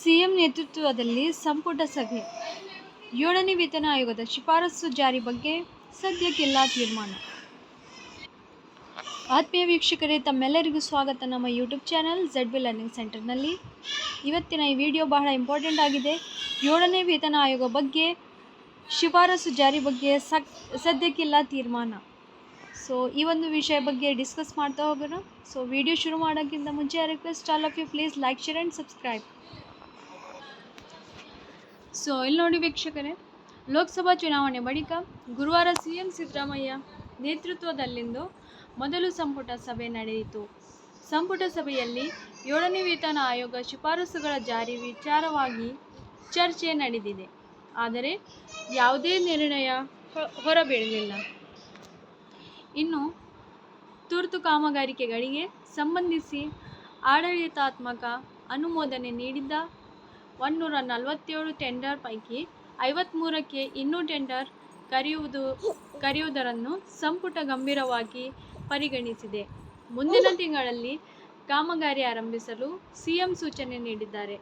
CM ನೇತೃತ್ವದಲ್ಲಿ ಸಂಪುಟ ಸಭೆ. ಏಳನೇ ವೇತನ ಆಯೋಗದ ಶಿಫಾರಸು ಜಾರಿ ಬಗ್ಗೆ ಸದ್ಯಕ್ಕೆಲ್ಲ ತೀರ್ಮಾನ. ಆತ್ಮೀಯ ವೀಕ್ಷಕರೇ, ತಮ್ಮೆಲ್ಲರಿಗೂ ಸ್ವಾಗತ. ನಮ್ಮ YouTube channel Z B learning ಸೆಂಟರ್ನಲ್ಲಿ ಇವತ್ತಿನ ಈ ವಿಡಿಯೋ ಬಹಳ ಇಂಪಾರ್ಟೆಂಟ್ ಆಗಿದೆ. ಏಳನೇ ವೇತನ ಆಯೋಗ ಬಗ್ಗೆ, ಶಿಫಾರಸು ಜಾರಿ ಬಗ್ಗೆ ಸದ್ಯಕ್ಕಿಲ್ಲ ತೀರ್ಮಾನ. ಸೊ ಈ ಒಂದು ವಿಷಯ ಬಗ್ಗೆ ಡಿಸ್ಕಸ್ ಮಾಡ್ತಾ ಹೋಗೋಣ. ಸೊ ವಿಡಿಯೋ ಶುರು ಮಾಡೋಕ್ಕಿಂತ ಮುಂಚೆ request all of you please like share and subscribe so ಇಲ್ಲಿ ನೋಡಿ ವೀಕ್ಷಕರೇ, ಲೋಕಸಭಾ ಚುನಾವಣೆ ಬಳಿಕ ಗುರುವಾರ ಸಿ ಎಂ ಸಿದ್ದರಾಮಯ್ಯ ನೇತೃತ್ವದಲ್ಲಿಂದು ಮೊದಲು ಸಂಪುಟ ಸಭೆ ನಡೆಯಿತು. ಸಂಪುಟ ಸಭೆಯಲ್ಲಿ ಏಳನೇ ವೇತನ ಆಯೋಗ ಶಿಫಾರಸುಗಳ ಜಾರಿ ವಿಚಾರವಾಗಿ ಚರ್ಚೆ ನಡೆದಿದೆ. ಆದರೆ ಯಾವುದೇ ನಿರ್ಣಯ ಹೊರಬೀಳಲಿಲ್ಲ. ಇನ್ನು ತುರ್ತು ಕಾಮಗಾರಿಕೆಗಳಿಗೆ ಸಂಬಂಧಿಸಿ ಆಡಳಿತಾತ್ಮಕ ಅನುಮೋದನೆ ನೀಡಿದ್ದ ಒಂನ್ನೂರ ನಲವತ್ತೇಳು ಟೆಂಡರ್ ಪೈಕಿ ಐವತ್ತ್ಮೂರಕ್ಕೆ ಇನ್ನೂ ಟೆಂಡರ್ ಕರೆಯುವುದು, ಕರೆಯುವುದರನ್ನು ಸಂಪುಟ ಗಂಭೀರವಾಗಿ ಪರಿಗಣಿಸಿದೆ. ಮುಂದಿನ ತಿಂಗಳಲ್ಲಿ ಕಾಮಗಾರಿ ಆರಂಭಿಸಲು ಸಿಎಂ ಸೂಚನೆ ನೀಡಿದ್ದಾರೆ.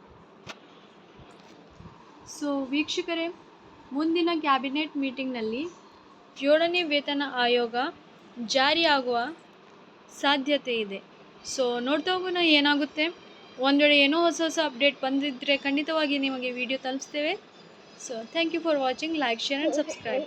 ಸೊ ವೀಕ್ಷಕರೇ, ಮುಂದಿನ ಕ್ಯಾಬಿನೆಟ್ ಮೀಟಿಂಗ್ನಲ್ಲಿ ಏಳನೇ ವೇತನ ಆಯೋಗ ಜಾರಿಯಾಗುವ ಸಾಧ್ಯತೆ ಇದೆ. ಸೊ ನೋಡ್ತಾ ಹೋಗೋಣ ಏನಾಗುತ್ತೆ. ಒಂದು ವೇಳೆ ಏನೋ ಹೊಸ ಹೊಸ ಅಪ್ಡೇಟ್ ಬಂದಿದ್ದರೆ ಖಂಡಿತವಾಗಿ ನಿಮಗೆ video ತಲುಪಿಸ್ತೇವೆ. So thank you for watching like share and subscribe